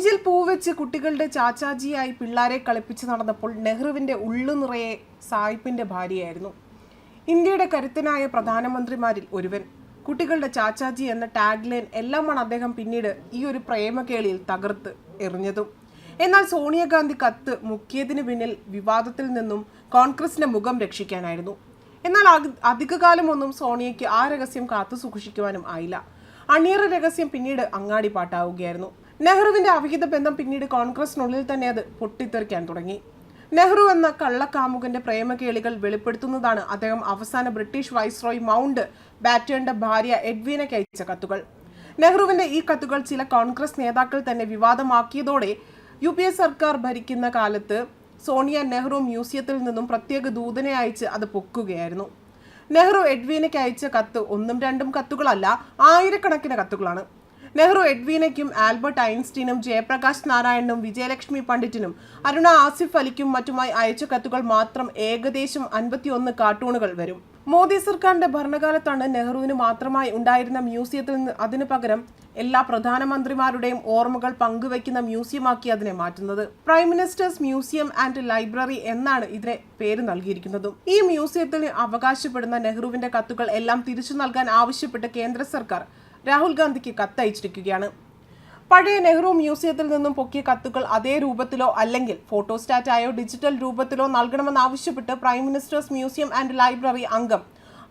നെഞ്ചിൽ പൂവെച്ച് കുട്ടികളുടെ ചാച്ചാജിയായി പിള്ളാരെ കളിപ്പിച്ച് നടന്നപ്പോൾ നെഹ്റുവിന്റെ ഉള്ളു നിറയെ സായിപ്പിന്റെ ഭാര്യയായിരുന്നു. ഇന്ത്യയുടെ കരുത്തനായ പ്രധാനമന്ത്രിമാരിൽ ഒരുവൻ. കുട്ടികളുടെ ചാച്ചാജി എന്ന ടാഗ് ലൈൻ എല്ലാമാണ് അദ്ദേഹം പിന്നീട് ഈ ഒരു പ്രേമകേളിയിൽ തകർത്ത് എറിഞ്ഞതും. എന്നാൽ സോണിയാഗാന്ധി കത്ത് മുക്കിയതിന് പിന്നിൽ വിവാദത്തിൽ നിന്നും കോൺഗ്രസിന്റെ മുഖം രക്ഷിക്കാനായിരുന്നു. എന്നാൽ അധികകാലമൊന്നും സോണിയയ്ക്ക് ആ രഹസ്യം കാത്തു സൂക്ഷിക്കുവാനും ആയില്ല. അണിയറ രഹസ്യം പിന്നീട് അങ്ങാടി പാട്ടാവുകയായിരുന്നു. നെഹ്റുവിന്റെ അവിഹിത ബന്ധം പിന്നീട് കോൺഗ്രസിനുള്ളിൽ തന്നെ അത് പൊട്ടിത്തെറിക്കാൻ തുടങ്ങി. നെഹ്റു എന്ന കള്ളക്കാമുകന്റെ പ്രേമകേളികൾ വെളിപ്പെടുത്തുന്നതാണ് അദ്ദേഹം അവസാന ബ്രിട്ടീഷ് വൈസ്രോയ് മൗണ്ട് ബാറ്റേണിന്റെ ഭാര്യ എഡ്വീനയ്ക്ക് അയച്ച കത്തുകൾ. നെഹ്റുവിന്റെ ഈ കത്തുകൾ ചില കോൺഗ്രസ് നേതാക്കൾ തന്നെ വിവാദമാക്കിയതോടെ യു പി എ സർക്കാർ ഭരിക്കുന്ന കാലത്ത് സോണിയ നെഹ്റു മ്യൂസിയത്തിൽ നിന്നും പ്രത്യേക ദൂതനെ അയച്ച് അത് പൊക്കുകയായിരുന്നു. നെഹ്റു എഡ്വീനയ്ക്ക് അയച്ച കത്ത് ഒന്നും രണ്ടും കത്തുകളല്ല ആയിരക്കണക്കിന് കത്തുകളാണ്. നെഹ്റു എഡ്വീനയ്ക്കും ആൽബർട്ട് ഐൻസ്റ്റീനും ജയപ്രകാശ് നാരായണനും വിജയലക്ഷ്മി പണ്ഡിറ്റിനും അരുണ ആസിഫ് അലിക്കും മറ്റുമായി അയച്ച കത്തുകൾ മാത്രം ഏകദേശം അൻപത്തിയൊന്ന് കാർട്ടൂണുകൾ വരും. മോദി സർക്കാരിന്റെ ഭരണകാലത്താണ് നെഹ്റുവിന് മാത്രമായി ഉണ്ടായിരുന്ന മ്യൂസിയത്തിൽ നിന്ന് അതിനു പകരം എല്ലാ പ്രധാനമന്ത്രിമാരുടെയും ഓർമ്മകൾ പങ്കുവയ്ക്കുന്ന മ്യൂസിയമാക്കി അതിനെ മാറ്റുന്നത്. Prime minister's museum and library എന്നാണ് ഇതിനെ പേര് നൽകിയിരിക്കുന്നതും. ഈ മ്യൂസിയത്തിന് അവകാശപ്പെടുന്ന നെഹ്റുവിന്റെ കത്തുകൾ എല്ലാം തിരിച്ചു നൽകാൻ ആവശ്യപ്പെട്ട് കേന്ദ്ര സർക്കാർ രാഹുൽ ഗാന്ധിക്ക് കത്തയച്ചിരിക്കുകയാണ്. പഴയ നെഹ്റു മ്യൂസിയത്തിൽ നിന്നും പൊക്കിയ കത്തുകൾ അതേ രൂപത്തിലോ അല്ലെങ്കിൽ ഫോട്ടോസ്റ്റാറ്റായോ ഡിജിറ്റൽ രൂപത്തിലോ നൽകണമെന്നാവശ്യപ്പെട്ട് prime minister's museum and library അംഗം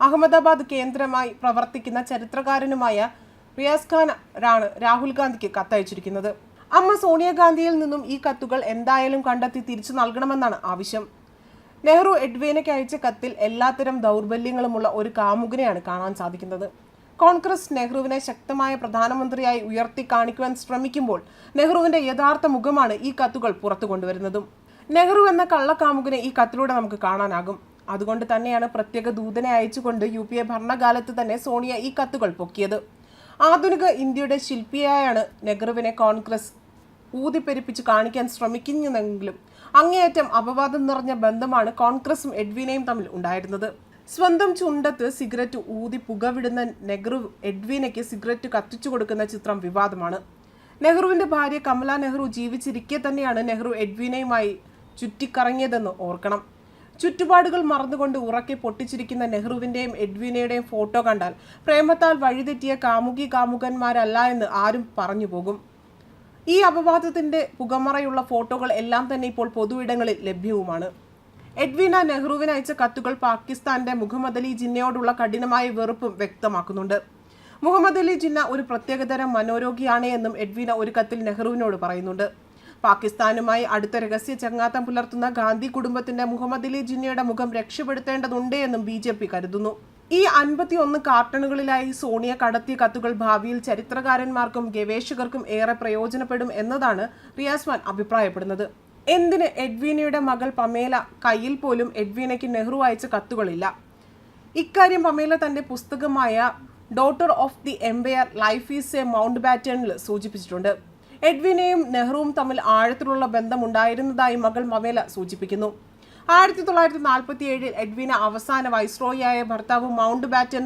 അഹമ്മദാബാദ് കേന്ദ്രമായി പ്രവർത്തിക്കുന്ന ചരിത്രകാരനുമായ റിയാസ് ഖാനാണ് രാഹുൽ ഗാന്ധിക്ക് കത്തയച്ചിരിക്കുന്നത്. അമ്മ സോണിയാഗാന്ധിയിൽ നിന്നും ഈ കത്തുകൾ എന്തായാലും കണ്ടെത്തി തിരിച്ചു നൽകണമെന്നാണ് ആവശ്യം. നെഹ്റു എഡ്വേനയ്ക്ക് അയച്ച കത്തിൽ എല്ലാത്തരം ദൗർബല്യങ്ങളുമുള്ള ഒരു കാമുകനെയാണ് കാണാൻ സാധിക്കുന്നത്. കോൺഗ്രസ് നെഹ്റുവിനെ ശക്തമായ പ്രധാനമന്ത്രിയായി ഉയർത്തി കാണിക്കുവാൻ ശ്രമിക്കുമ്പോൾ നെഹ്റുവിന്റെ യഥാർത്ഥ മുഖമാണ് ഈ കത്തുകൾ പുറത്തു കൊണ്ടുവരുന്നതും. നെഹ്റു എന്ന കള്ളക്കാമുകനെ ഈ കത്തിലൂടെ നമുക്ക് കാണാനാകും. അതുകൊണ്ട് തന്നെയാണ് പ്രത്യേക ദൂതനെ അയച്ചുകൊണ്ട് യു പി എ ഭരണകാലത്ത് തന്നെ സോണിയ ഈ കത്തുകൾ പൊക്കിയത്. ആധുനിക ഇന്ത്യയുടെ ശില്പിയായാണ് നെഹ്റുവിനെ കോൺഗ്രസ് ഊതിപ്പെരിപ്പിച്ച് കാണിക്കാൻ ശ്രമിക്കുന്നതെങ്കിലും അങ്ങേയറ്റം അപവാദം നിറഞ്ഞ ബന്ധമാണ് കോൺഗ്രസും എഡ്വിനയും തമ്മിൽ ഉണ്ടായിരുന്നത്. സ്വന്തം ചുണ്ടത്ത് സിഗരറ്റ് ഊതി പുകവിടുന്ന നെഹ്റു എഡ്വിനയ്ക്ക് സിഗരറ്റ് കത്തിച്ചു കൊടുക്കുന്ന ചിത്രം വിവാദമാണ്. നെഹ്റുവിന്റെ ഭാര്യ കമല നെഹ്റു ജീവിച്ചിരിക്കെ തന്നെയാണ് നെഹ്റു എഡ്വിനയുമായി ചുറ്റിക്കറങ്ങിയതെന്ന് ഓർക്കണം. ചുറ്റുപാടുകൾ മറന്നുകൊണ്ട് ഉറക്കെ പൊട്ടിച്ചിരിക്കുന്ന നെഹ്റുവിന്റെയും എഡ്വിനയുടെയും ഫോട്ടോ കണ്ടാൽ പ്രേമത്താൽ വഴിതെറ്റിയ കാമുകി കാമുകന്മാരല്ല എന്ന് ആരും പറഞ്ഞു പോകും. ഈ അപവാദത്തിന്റെ പുകമറയുള്ള ഫോട്ടോകൾ എല്ലാം തന്നെ ഇപ്പോൾ പൊതുവിടങ്ങളിൽ ലഭ്യവുമാണ്. എഡ്വിന നെഹ്റുവിന് അയച്ച കത്തുകൾ പാകിസ്ഥാന്റെ മുഹമ്മദ് അലി ജിന്നയോടുള്ള കഠിനമായ വെറുപ്പും വ്യക്തമാക്കുന്നുണ്ട്. മുഹമ്മദ് അലി ജിന്ന ഒരു പ്രത്യേകതരം മനോരോഗിയാണ് എന്നും എഡ്വിന ഒരു കത്തിൽ നെഹ്റുവിനോട് പറയുന്നുണ്ട്. പാകിസ്ഥാനുമായി അടുത്ത രഹസ്യ ചങ്ങാത്തം പുലർത്തുന്ന ഗാന്ധി കുടുംബത്തിന്റെ മുഹമ്മദ് അലി ജിന്നയുടെ മുഖം രക്ഷപ്പെടുത്തേണ്ടതുണ്ട് എന്നും ബി ജെ പി കരുതുന്നു. ഈ അൻപത്തി ഒന്ന് കാർട്ടണുകളിലായി സോണിയ കടത്തിയ കത്തുകൾ ഭാവിയിൽ ചരിത്രകാരന്മാർക്കും ഗവേഷകർക്കും ഏറെ പ്രയോജനപ്പെടും എന്നതാണ് റിയാസ്മാൻ അഭിപ്രായപ്പെടുന്നത്. എന്തിന് എഡ്വീനയുടെ മകൾ പമേല കയ്യിൽ പോലും എഡ്വീനയ്ക്ക് നെഹ്റു അയച്ച കത്തുകളില്ല? ഇക്കാര്യം പമേല തന്റെ പുസ്തകമായ daughter of the empire life is a mount ബാറ്റേണിൽ സൂചിപ്പിച്ചിട്ടുണ്ട്. എഡ്വിനെയും നെഹ്റുവും തമ്മിൽ ആഴത്തിലുള്ള ബന്ധമുണ്ടായിരുന്നതായി മകൾ മമേല സൂചിപ്പിക്കുന്നു. ആയിരത്തി തൊള്ളായിരത്തി നാൽപ്പത്തി ഏഴിൽ എഡ്വിന അവസാന വൈസ്രോയിയായ ഭർത്താവ് മൗണ്ട് ബാറ്റൻ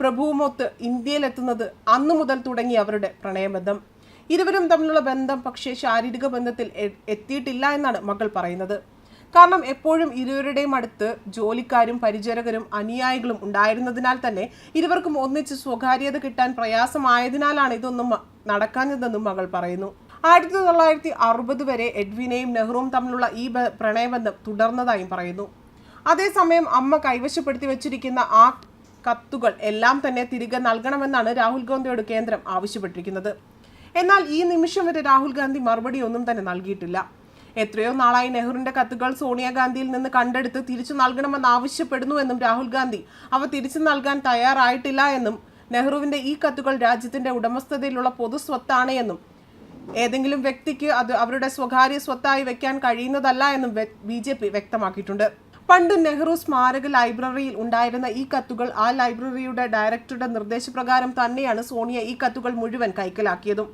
പ്രഭുവുമൊത്ത് ഇന്ത്യയിലെത്തുന്നത് അന്നു മുതൽ തുടങ്ങി അവരുടെ പ്രണയബന്ധം. ഇരുവരും തമ്മിലുള്ള ബന്ധം പക്ഷേ ശാരീരിക ബന്ധത്തിൽ എത്തിയിട്ടില്ല എന്നാണ് മകൾ പറയുന്നത്. കാരണം എപ്പോഴും ഇരുവരുടെയും അടുത്ത് ജോലിക്കാരും പരിചരകരും അനുയായികളും ഉണ്ടായിരുന്നതിനാൽ തന്നെ ഇരുവർക്കും ഒന്നിച്ച് സ്വകാര്യത കിട്ടാൻ പ്രയാസമായതിനാലാണ് ഇതൊന്നും നടക്കാഞ്ഞതെന്നും മകൾ പറയുന്നു. ആയിരത്തി തൊള്ളായിരത്തി അറുപത് വരെ എഡ്വിനെയും നെഹ്റുവും തമ്മിലുള്ള ഈ പ്രണയബന്ധം തുടർന്നതായും പറയുന്നു. അതേസമയം അമ്മ കൈവശപ്പെടുത്തി വെച്ചിരിക്കുന്ന ആ കത്തുകൾ എല്ലാം തന്നെ തിരികെ നൽകണമെന്നാണ് രാഹുൽ ഗാന്ധിയോട് കേന്ദ്രം ആവശ്യപ്പെട്ടിരിക്കുന്നത്. എന്നാൽ ഈ നിമിഷം വരെ രാഹുൽ ഗാന്ധി മറുപടി ഒന്നും തന്നെ നൽകിയിട്ടില്ല. എത്രയോ നാളായി നെഹ്റുവിന്റെ കത്തുകൾ സോണിയാഗാന്ധിയിൽ നിന്ന് കണ്ടെടുത്ത് തിരിച്ചു നൽകണമെന്ന് ആവശ്യപ്പെടുന്നുവെന്നും രാഹുൽ ഗാന്ധി. അവ തിരിച്ചു നൽകാൻ തയ്യാറായിട്ടില്ല എന്നും നെഹ്റുവിന്റെ ഈ കത്തുകൾ രാജ്യത്തിന്റെ ഉടമസ്ഥതയിലുള്ള പൊതു സ്വത്താണ് എന്നും ഏതെങ്കിലും വ്യക്തിക്ക് അത് അവരുടെ സ്വകാര്യ സ്വത്തായി വെക്കാൻ കഴിയുന്നതല്ല എന്നും ബി ജെ പി വ്യക്തമാക്കിയിട്ടുണ്ട്. പണ്ട് നെഹ്റു സ്മാരക ലൈബ്രറിയിൽ ഉണ്ടായിരുന്ന ഈ കത്തുകൾ ആ ലൈബ്രറിയുടെ ഡയറക്ടറുടെ നിർദ്ദേശപ്രകാരം തന്നെയാണ് സോണിയ ഈ കത്തുകൾ മുഴുവൻ കൈക്കലാക്കിയതും.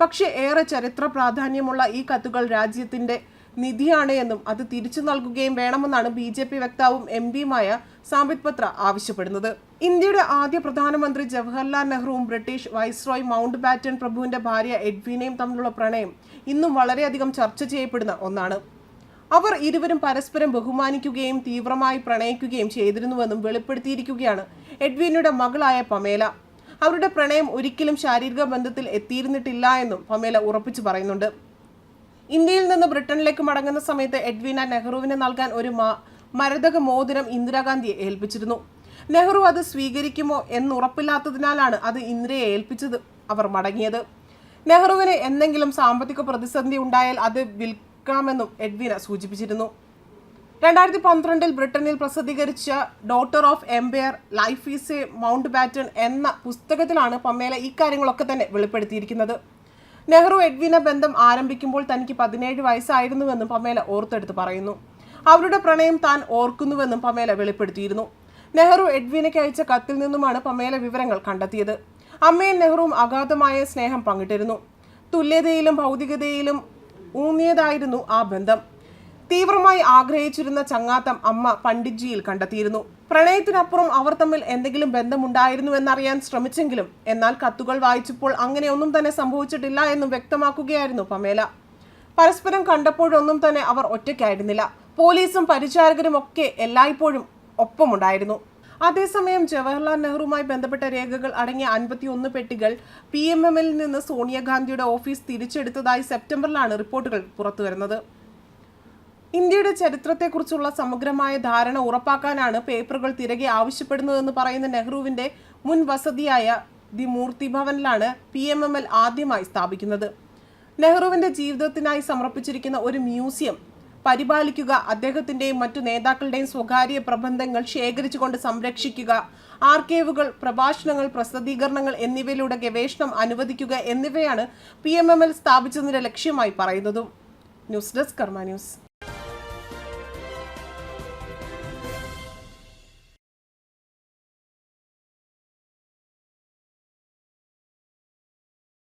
പക്ഷേ ഏറെ ചരിത്ര പ്രാധാന്യമുള്ള ഈ കത്തുകൾ രാജ്യത്തിന്റെ നിധിയാണ് എന്നും അത് തിരിച്ചു നൽകുകയും വേണമെന്നാണ് ബി ജെ പി വക്താവും എം പിയുമായ സാമ്പിത് പത്ര ആവശ്യപ്പെടുന്നത്. ഇന്ത്യയുടെ ആദ്യ പ്രധാനമന്ത്രി ജവഹർലാൽ നെഹ്റുവും ബ്രിട്ടീഷ് വൈസ്രോയ് മൗണ്ട് ബാറ്റൻ പ്രഭുവിന്റെ ഭാര്യ എഡ്വിനയും തമ്മിലുള്ള പ്രണയം ഇന്നും വളരെയധികം ചർച്ച ചെയ്യപ്പെടുന്ന ഒന്നാണ്. അവർ ഇരുവരും പരസ്പരം ബഹുമാനിക്കുകയും തീവ്രമായി പ്രണയിക്കുകയും ചെയ്തിരുന്നുവെന്നും വെളിപ്പെടുത്തിയിരിക്കുകയാണ് എഡ്വിനുടെ മകളായ പമേല. അവരുടെ പ്രണയം ഒരിക്കലും ശാരീരിക ബന്ധത്തിൽ എത്തിയിരുന്നിട്ടില്ല എന്നും പമേല ഉറപ്പിച്ചു പറയുന്നുണ്ട്. ഇന്ത്യയിൽ നിന്ന് ബ്രിട്ടനിലേക്ക് മടങ്ങുന്ന സമയത്ത് എഡ്വിന നെഹ്റുവിന് നൽകാൻ ഒരു മരതക മോതിരം ഇന്ദിരാഗാന്ധിയെ ഏൽപ്പിച്ചിരുന്നു. നെഹ്റു അത് സ്വീകരിക്കുമോ എന്നുറപ്പില്ലാത്തതിനാലാണ് അത് ഇന്ദിരയെ ഏൽപ്പിച്ചത് അവർ മടങ്ങിയത്. നെഹ്റുവിന് എന്തെങ്കിലും സാമ്പത്തിക പ്രതിസന്ധി ഉണ്ടായാൽ അത് വിൽക്കാമെന്നും എഡ്വിന സൂചിപ്പിച്ചിരുന്നു. രണ്ടായിരത്തി പന്ത്രണ്ടിൽ ബ്രിട്ടനിൽ പ്രസിദ്ധീകരിച്ച daughter of empire life is a Mountbatten എന്ന പുസ്തകത്തിലാണ് പമ്മേല ഇക്കാര്യങ്ങളൊക്കെ തന്നെ വെളിപ്പെടുത്തിയിരിക്കുന്നത്. നെഹ്റു എഡ്വിന ബന്ധം ആരംഭിക്കുമ്പോൾ തനിക്ക് പതിനേഴ് വയസ്സായിരുന്നുവെന്നും പമേല ഓർത്തെടുത്ത് പറയുന്നു. അവരുടെ പ്രണയം താൻ ഓർക്കുന്നുവെന്നും പമേല വെളിപ്പെടുത്തിയിരുന്നു. നെഹ്റു എഡ്വിനയ്ക്ക് അയച്ച കത്തിൽ നിന്നുമാണ് പമേല വിവരങ്ങൾ കണ്ടെത്തിയത്. അമ്മയും നെഹ്റുവും അഗാധമായ സ്നേഹം പങ്കിട്ടിരുന്നു. തുല്യതയിലും ഭൗതികതയിലും ഊന്നിയതായിരുന്നു ആ ബന്ധം. തീവ്രമായി ആഗ്രഹിച്ചിരുന്ന ചങ്ങാത്തം അമ്മ പണ്ഡിറ്റ്ജിയിൽ കണ്ടെത്തിയിരുന്നു. പ്രണയത്തിനപ്പുറം അവർ തമ്മിൽ എന്തെങ്കിലും ബന്ധമുണ്ടായിരുന്നു എന്നറിയാൻ ശ്രമിച്ചെങ്കിലും എന്നാൽ കത്തുകൾ വായിച്ചപ്പോൾ അങ്ങനെയൊന്നും തന്നെ സംഭവിച്ചിട്ടില്ല എന്നും വ്യക്തമാക്കുകയായിരുന്നു പമേല. പരസ്പരം കണ്ടപ്പോഴൊന്നും തന്നെ അവർ ഒറ്റയ്ക്കായിരുന്നില്ല. പോലീസും പരിചാരകരും ഒക്കെ എല്ലായ്പ്പോഴും ഒപ്പമുണ്ടായിരുന്നു. അതേസമയം ജവഹർലാൽ നെഹ്റുമായി ബന്ധപ്പെട്ട രേഖകൾ അടങ്ങിയ അൻപത്തിയൊന്ന് പെട്ടികൾ പി എം എമ്മിൽ നിന്ന് സോണിയാഗാന്ധിയുടെ ഓഫീസ് തിരിച്ചെടുത്തതായി സെപ്റ്റംബറിലാണ് റിപ്പോർട്ടുകൾ പുറത്തുവരുന്നത്. ഇന്ത്യയുടെ ചരിത്രത്തെക്കുറിച്ചുള്ള സമഗ്രമായ ധാരണ ഉറപ്പാക്കാനാണ് പേപ്പറുകൾ തിരകെ ആവശ്യപ്പെടുന്നതെന്ന് പറയുന്ന നെഹ്റുവിന്റെ മുൻ വസതിയായ ദി മൂർത്തി ഭവനിലാണ് പി എം എം എൽ ആദ്യമായി സ്ഥാപിക്കുന്നത്. നെഹ്റുവിന്റെ ജീവിതത്തിനായി സമർപ്പിച്ചിരിക്കുന്ന ഒരു മ്യൂസിയം പരിപാലിക്കുക അദ്ദേഹത്തിന്റെയും മറ്റു നേതാക്കളുടെയും സ്വകാര്യ പ്രബന്ധങ്ങൾ ശേഖരിച്ചുകൊണ്ട് സംരക്ഷിക്കുക ആർക്കൈവുകൾ പ്രഭാഷണങ്ങൾ പ്രസിദ്ധീകരണങ്ങൾ എന്നിവയിലൂടെ ഗവേഷണം അനുവദിക്കുക എന്നിവയാണ് പി എം എം എൽ സ്ഥാപിച്ചതിന്റെ ലക്ഷ്യമായി പറയുന്നതും. News desk Karma news.